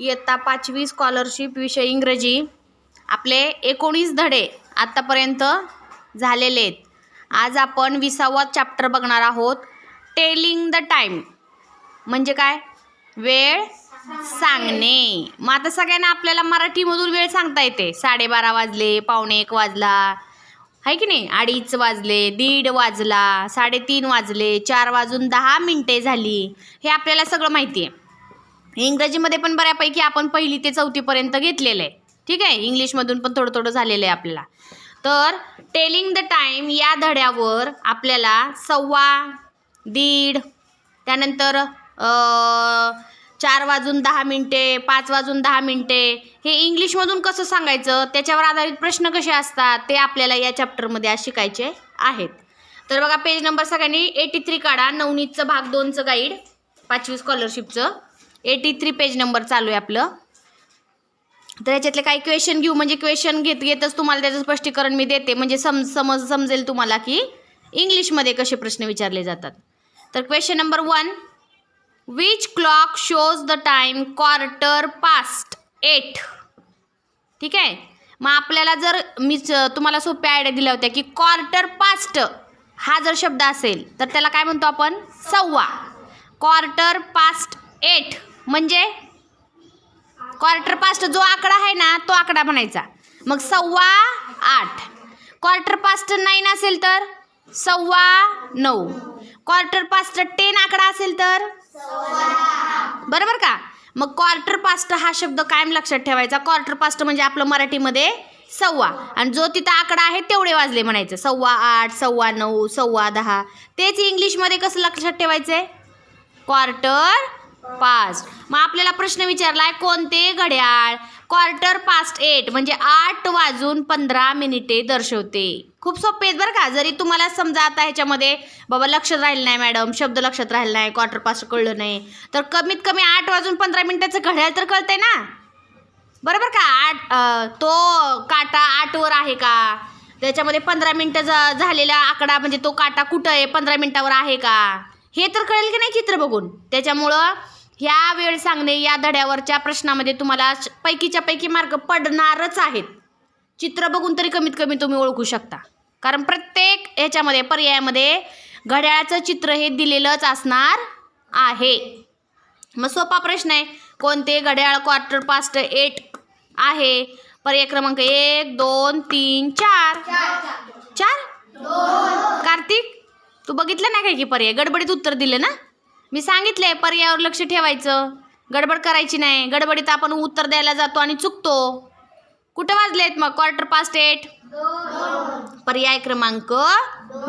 इयत्ता पाचवी स्कॉलरशिप विषय इंग्रजी. आपले एकोणीस धडे आत्तापर्यंत झालेले आहेत. आज आपण विसावा चॅप्टर बघणार आहोत. टेलिंग द टाईम म्हणजे काय? वेळ सांगणे. मग आता सगळ्यांना आपल्याला मराठीमधून वेळ सांगता येते. साडेबारा वाजले पावणे एक वाजला. आहे की नाही? अडीच वाजले दीड वाजला साडेतीन वाजले चार वाजून दहा मिनटे झाली. हे आपल्याला सगळं माहिती आहे. इंग्रजीमध्ये पण बऱ्यापैकी आपण पहिली ते चौथीपर्यंत घेतलेलं आहे. ठीक आहे? इंग्लिशमधून पण थोडं थोडं झालेलं आहे आपल्याला. तर टेलिंग द टाईम या धड्यावर आपल्याला सव्वा दीड त्यानंतर चार वाजून दहा मिनटे पाच वाजून दहा मिनटे हे इंग्लिशमधून कसं सांगायचं? त्याच्यावर आधारित प्रश्न कसे असतात? ते आपल्याला या चॅप्टरमध्ये आज शिकायचे आहेत. तर बघा पेज नंबर सगळ्यांनी एटी थ्री काढा. नवनीतचं भाग दोनचं गाईड पाचवी स्कॉलरशिपचं एटी थ्री पेज नंबर चालू आहे आपलं. तर याच्यातले काही क्वेश्चन घेऊ म्हणजे क्वेश्चन घेत घेतच तुम्हाला त्याचं स्पष्टीकरण मी देते. म्हणजे सम समज समजेल तुम्हाला की इंग्लिशमध्ये कसे प्रश्न विचारले जातात. तर question number one which clock shows the time quarter past eight ठीक आहे? मग आपल्याला जर मी तुम्हाला सोप्या आयडिया दिल्या होत्या की क्वार्टर पास्ट हा जर शब्द असेल तर त्याला काय म्हणतो आपण? सव्वा. क्वार्टर पास्ट एट म्हणजे क्वार्टर पास्ट जो आकडा आहे ना तो आकडा म्हणायचा. मग सव्वा आठ. क्वार्टर पास्ट नाईन असेल तर सव्वा नऊ. क्वार्टर पास्ट टेन आकडा असेल तर बरोबर का? मग क्वार्टर पास्ट हा शब्द कायम लक्षात ठेवायचा. क्वार्टर पास्ट म्हणजे आपलं मराठीमध्ये सव्वा. आणि जो तिथं आकडा आहे तेवढे वाजले म्हणायचं. सव्वा आठ सव्वा नऊ सव्वा दहा. तेच इंग्लिशमध्ये कसं लक्षात ठेवायचं आहे क्वार्टर पाच. मग आपल्याला प्रश्न विचारलाय कोणते घड्याळ क्वार्टर पास्ट एट म्हणजे आठ वाजून पंधरा मिनिटे दर्शवते? खूप सोपे आहेत बरं का? जरी तुम्हाला समजा आता ह्याच्यामध्ये बाबा लक्षात राहिलं नाही मॅडम शब्द लक्षात राहिला नाही क्वार्टर पास्ट कळलं नाही तर कमीत कमी आठ वाजून पंधरा मिनिटाचं घड्याळ तर कळतंय ना? बरोबर का? आठ तो काटा आठवर आहे का? त्याच्यामध्ये पंधरा मिनटं झालेला आकडा म्हणजे तो काटा कुठं आहे? पंधरा मिनटावर आहे का? हे तर कळेल की नाही चित्र बघून? त्याच्यामुळं ह्या वेळ सांगणे या धड्यावरच्या प्रश्नामध्ये तुम्हाला पैकीच्या पैकी मार्क पडणारच आहेत. चित्र बघून तरी कमीत कमी तुम्ही ओळखू शकता. कारण प्रत्येक ह्याच्यामध्ये पर्यायामध्ये घड्याळाचं चित्र हे दिलेलंच असणार आहे. मग सोपा प्रश्न आहे कोणते घड्याळ क्वार्टर पास्ट एट आहे? पर्याय क्रमांक एक दोन तीन चार. चार? कार्तिक तू बघितलं नाही काय की पर्याय? गडबडीत उत्तर दिलं ना? मी सांगितलंय पर्यायावर लक्ष ठेवायचं. गडबड करायची नाही. गडबडीत आपण उत्तर द्यायला जातो आणि चुकतो. कुठं वाजलेत मग? क्वार्टर पास्ट एट पर्याय क्रमांक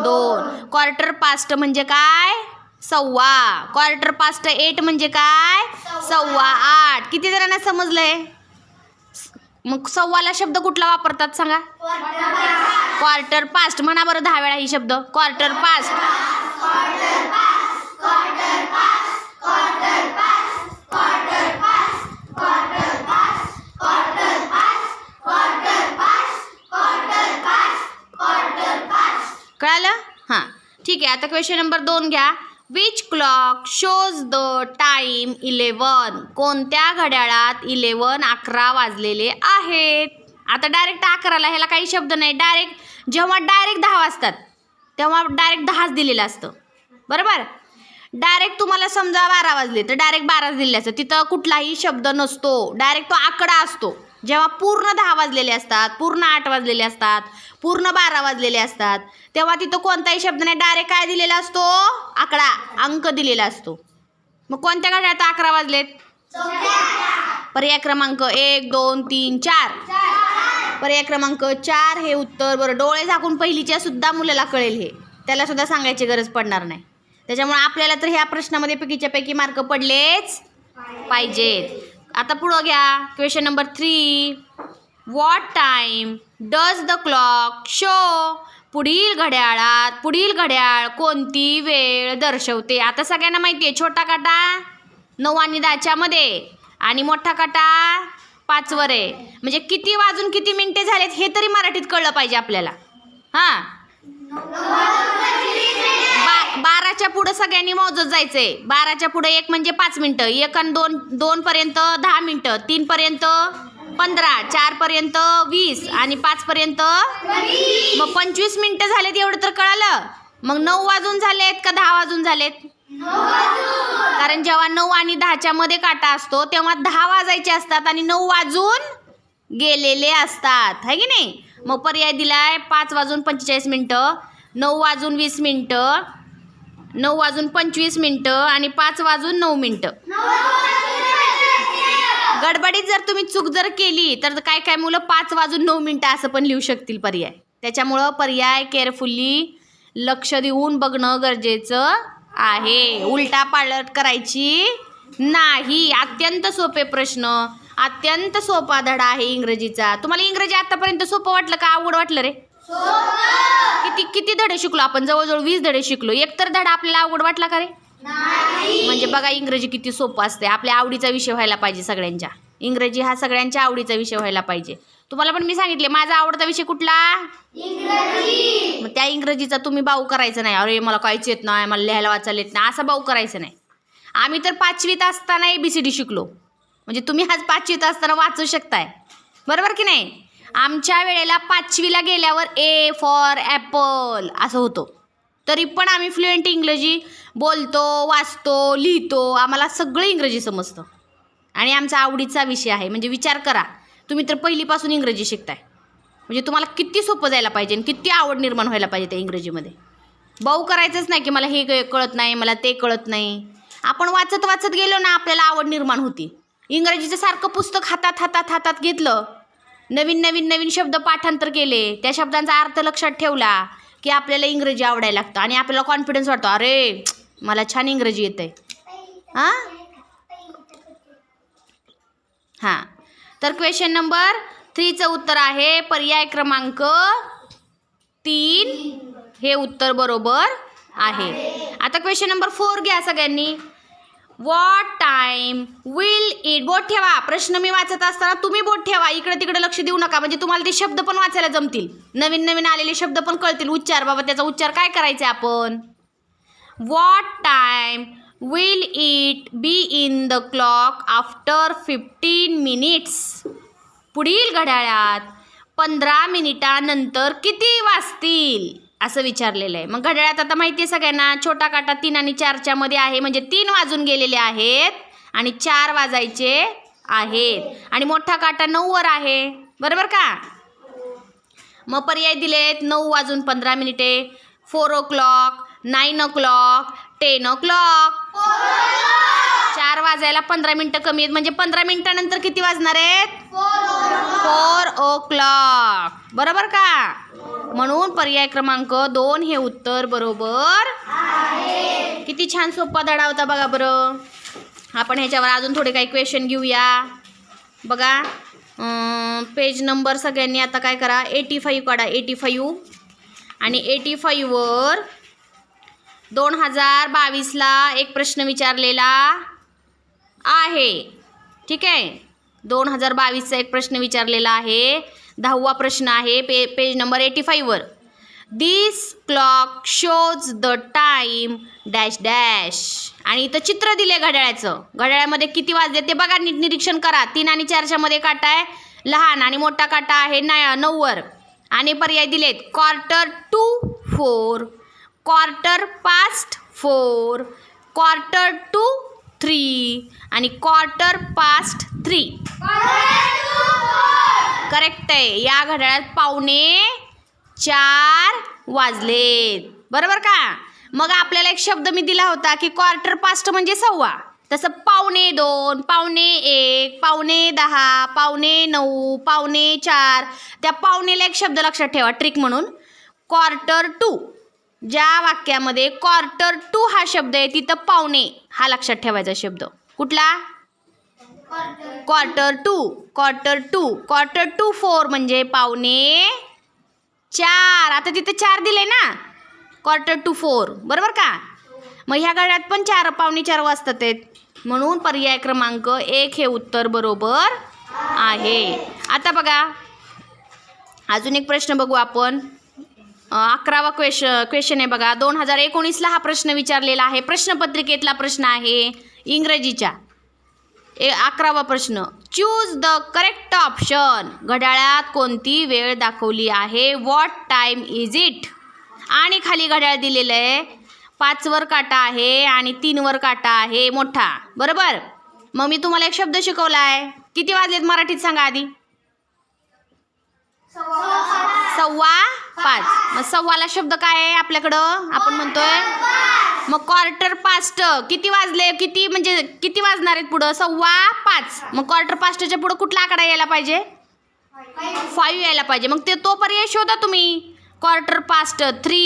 दोन. क्वार्टर पास्ट म्हणजे काय? सव्वा. क्वार्टर पास्ट एट म्हणजे काय? सव्वा आठ. किती जणांना समजलंय? मग सव्वाला शब्द कुठला वापरतात सांगा? क्वार्टर पास्ट म्हणा बरं दहा वेळा ही शब्द. क्वार्टर पास्ट कळालं? हां. ठीक आहे आता क्वेश्चन नंबर दोन घ्या. Which clock shows the time eleven कोणत्या घड्याळात इलेवन अकरा वाजलेले आहेत? आता डायरेक्ट अकराला ह्याला काही शब्द नाही. डायरेक्ट जेव्हा डायरेक्ट दहा वाजतात तेव्हा डायरेक्ट दहाच दिलेलं असतं. बरोबर? डायरेक्ट तुम्हाला समजा बारा वाजले तर डायरेक्ट बाराच दिलेले असतं तिथं कुठलाही शब्द नसतो. डायरेक्ट तो आकडा असतो. जेव्हा पूर्ण दहा वाजलेले असतात पूर्ण आठ वाजलेले असतात पूर्ण बारा वाजलेले असतात तेव्हा तिथं कोणताही शब्द नाही. डायरेक्ट काय दिलेला असतो? आकडा अंक दिलेला असतो. मग कोणत्या घड्यात अकरा वाजलेत? पर्याय क्रमांक एक दोन तीन चार. पर्याय क्रमांक चार हे उत्तर. बरं डोळे झाकून पहिलीच्या सुद्धा मुलाला कळेल हे. त्याला सुद्धा सांगायची गरज पडणार नाही. त्याच्यामुळे आपल्याला तर ह्या प्रश्नामध्ये पैकीच्या पैकी मार्क पडलेच पाहिजेत. आता पुढं घ्या. Question number three what time does the clock show पुढील घड्याळात पुढील घड्याळ कोणती वेळ दर्शवते? आता सगळ्यांना माहिती आहे छोटा काटा नऊ आणि दहाच्यामध्ये आणि मोठा काटा पाचवर आहे. म्हणजे किती वाजून किती मिनटे झालेत हे तरी मराठीत कळलं पाहिजे आपल्याला. हां. बाराच्या पुढं सगळ्यांनी मोजत जायचंय. बाराच्या पुढे एक म्हणजे पाच मिनिटं एक आणि दोन दोन पर्यंत दहा मिनिटं तीन पर्यंत पंधरा चार पर्यंत वीस आणि पाच पर्यंत मग पंचवीस मिनिटं झालेत एवढं तर कळालं. मग नऊ वाजून झालेत का दहा वाजून झालेत? कारण जेव्हा नऊ आणि दहाच्या मध्ये काटा असतो तेव्हा दहा वाजायचे असतात आणि नऊ वाजून गेलेले असतात. है की नाही? मग पर्याय दिलाय पाच वाजून पंचेचाळीस मिनटं नऊ वाजून वीस मिनटं नऊ वाजून पंचवीस मिनटं आणि पाच वाजून नऊ मिनटं. गडबडीत जर तुम्ही चूक जर केली तर काय काय मुलं पाच वाजून नऊ मिनटं असं पण लिहू शकतील पर्याय. त्याच्यामुळं पर्याय केअरफुल्ली लक्ष देऊन बघणं गरजेचं आहे. उलटा पालट करायची नाही. अत्यंत सोपे प्रश्न. अत्यंत सोपा धडा आहे इंग्रजीचा. तुम्हाला इंग्रजी आतापर्यंत सोपं वाटलं का? आवड वाटलं रे? किती किती धडे शिकलो आपण? जवळजवळ वीस धडे शिकलो. एक तर धडा आपल्याला अवघड वाटला का रे? म्हणजे बघा इंग्रजी किती सोपं असते आपल्या आवडीचा विषय व्हायला पाहिजे सगळ्यांच्या. इंग्रजी हा सगळ्यांच्या आवडीचा विषय व्हायला पाहिजे. तुम्हाला पण मी सांगितले माझा आवडता विषय कुठला? मग त्या इंग्रजीचा तुम्ही बाऊ करायचं नाही. अरे मला काहीच येत नाही मला लिहायला वाचायला येत नाही. असं बाऊ करायचं नाही. आम्ही तर पाचवीत असताना ए बी सी डी शिकलो. म्हणजे तुम्ही आज पाचवीत असताना वाचू शकताय. बरोबर की नाही? आमच्या वेळेला पाचवीला गेल्यावर ए फॉर ॲपल असं होतं. तरी पण आम्ही फ्लुएंट इंग्रजी बोलतो वाचतो लिहितो. आम्हाला सगळं इंग्रजी समजतं. आणि आमचा आवडीचा विषय आहे. म्हणजे विचार करा. तुम्ही तर पहिलीपासून इंग्रजी शिकताय. म्हणजे तुम्हाला किती सोपं जायला पाहिजे आणि किती आवड निर्माण व्हायला पाहिजे त्या इंग्रजीमध्ये. बाऊ करायचंच नाही की मला हे कळत नाही मला ते कळत नाही. आपण वाचत वाचत गेलो ना आपल्याला आवड निर्माण होती. इंग्रजीचं सारखं पुस्तक हातात हातात हातात घेतलं नवीन नवीन नवीन शब्द पाठांतर केले. त्या शब्दांचा अर्थ लक्षात ठेवला की आपल्याला इंग्रजी आवडायला लागतं आणि आपल्याला कॉन्फिडन्स वाटतो. अरे मला छान इंग्रजी येतं आहे हां? हां. तर क्वेश्चन नंबर थ्रीचं उत्तर आहे पर्याय क्रमांक तीन. हे उत्तर बरोबर आहे. आता क्वेश्चन नंबर फोर घ्या सगळ्यांनी. वॉट टाईम विल इट बोट ठेवा. प्रश्न मी वाचत असताना तुम्ही बोट ठेवा. इकडे तिकडे लक्ष देऊ नका. म्हणजे तुम्हाला ते शब्द पण वाचायला जमतील. नवीन नवीन आलेले शब्द पण कळतील. उच्चार बाबा त्याचा उच्चार काय करायचा आपण? What time will it be in the clock after fifteen minutes पुढील घड्याळात पंधरा मिनिटानंतर किती वाजतील? असं विचारलेलं आहे. मग घड्याळात आता माहिती आहे सगळ्यांना छोटा काटा तीन आणि चारच्या मध्ये आहे म्हणजे तीन वाजून गेलेले आहेत आणि चार वाजायचे आहेत. आणि मोठा काटा नऊवर आहे. बरोबर का? मग पर्याय दिलेत नऊ वाजून पंधरा मिनिटे. Four o'clock nine o'clock ten o'clock चार वाजायला पंधरा मिनटं कमी आहेत. म्हणजे पंधरा मिनिटानंतर किती वाजणार आहेत? फोर ओ क्लॉक बरोबर का? म्हणून पर्याय क्रमांक दोन हे उत्तर बरोबर किती छान सोपा धडा होता बघा बरं. आपण ह्याच्यावर अजून थोडे काही क्वेश्चन घेऊया. बघा पेज नंबर सगळ्यांनी आता काय करा? एटी फाईव्ह काढा. एटी फाईव्ह आणि एटी फाईव्हवर दोन हजार बावीसला एक प्रश्न विचारलेला. आहे. ठीक आहे? दोन हजार बावीसचा एक प्रश्न विचारलेला आहे. दहावा प्रश्न आहे पे page number eighty फाईव्हवर this clock shows the time dash dash आणि इथं चित्र दिले घड्याळाचं. घड्याळामध्ये किती वाजले ते बघा नीट निरीक्षण करा. तीन आणि चारच्यामध्ये काटा आहे लहान आणि मोठा काटा आहे ना नऊवर. आणि पर्याय दिलेत quarter to four quarter past four quarter to three आणि क्वार्टर पास्ट थ्री करेक्ट आहे. या घड्याळात पावणे चार वाजलेत बरोबर का? मग आपल्याला एक शब्द मी दिला होता की क्वार्टर पास्ट म्हणजे सव्वा. तसं पावणे दोन पावणे एक पावणे दहा पावणे नऊ पावणे चार. त्या पावणेला एक शब्द लक्षात ठेवा ट्रिक म्हणून. क्वार्टर टू ज्या वाक्यामध्ये क्वार्टर टू हा शब्द आहे तिथं पावणे हा लक्षात ठेवायचा शब्द. कुठला? Quarter to quarter to quarter to four म्हणजे पावणे चार. आता तिथे चार दिले ना? क्वार्टर टू फोर बरोबर का? मग ह्या गाड्यात पण चार पावणे चार वाजतात आहेत. म्हणून पर्याय क्रमांक एक हे उत्तर बरोबर आहे. आता बघा. अजून एक प्रश्न बघू आपण. अकरावा क्वेश क्वेश्चन आहे बघा. दोन हजार एकोणीसला हा प्रश्न विचारलेला आहे. प्रश्नपत्रिकेतला प्रश्न आहे इंग्रजीच्या. ए अकरावा प्रश्न. चूज द करेक्ट ऑप्शन घड्याळात कोणती वेळ दाखवली आहे? वॉट टाईम इज इट आणि खाली घड्याळ दिलेलं आहे. पाचवर काटा आहे आणि तीनवर काटा आहे. मोठा. बरोबर? मग मी तुम्हाला एक शब्द शिकवला आहे. किती वाजलेत मराठीत सांगा आधी? सव्वा. पाच. मग सव्वाला शब्द काय आहे आपल्याकडं? आपण म्हणतोय मग क्वार्टर पास्ट किती वाजले? किती म्हणजे किती वाजणार आहेत पुढं? सव्वा पाच. मग क्वार्टर पास्टच्या पुढं कुठला आकडा यायला पाहिजे? फाईव्ह यायला पाहिजे. मग ते तो पर्याय शोधा तुम्ही. Quarter past three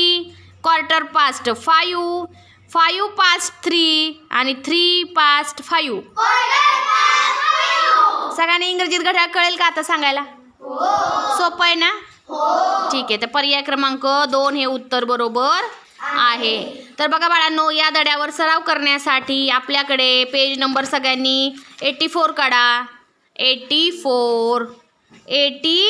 quarter past five five past three आणि थ्री पास्ट फाईव्ह सगळ्यांनी इंग्रजीत घड्याळ कळेल का आता सांगायला? सोपं आहे ना? हो. ठीक आहे तर पर्याय क्रमांक दोन हे उत्तर बरोबर आहे. तर बघा बाळांनो या धड्यावर सराव करण्यासाठी आपल्याकडे पेज नंबर सगळ्यांनी एटी फोर काढा. एटी फोर एटी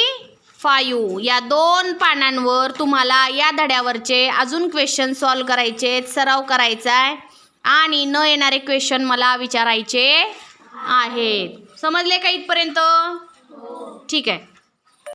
फायू या दोन पानांवर तुम्हाला या धड्यावरचे अजून क्वेश्चन सॉल्व करायचे आहेत, सराव करायचा आहे. आणि न येणारे क्वेश्चन मला विचारायचे आहेत. समजले का इथपर्यंत? ठीक आहे.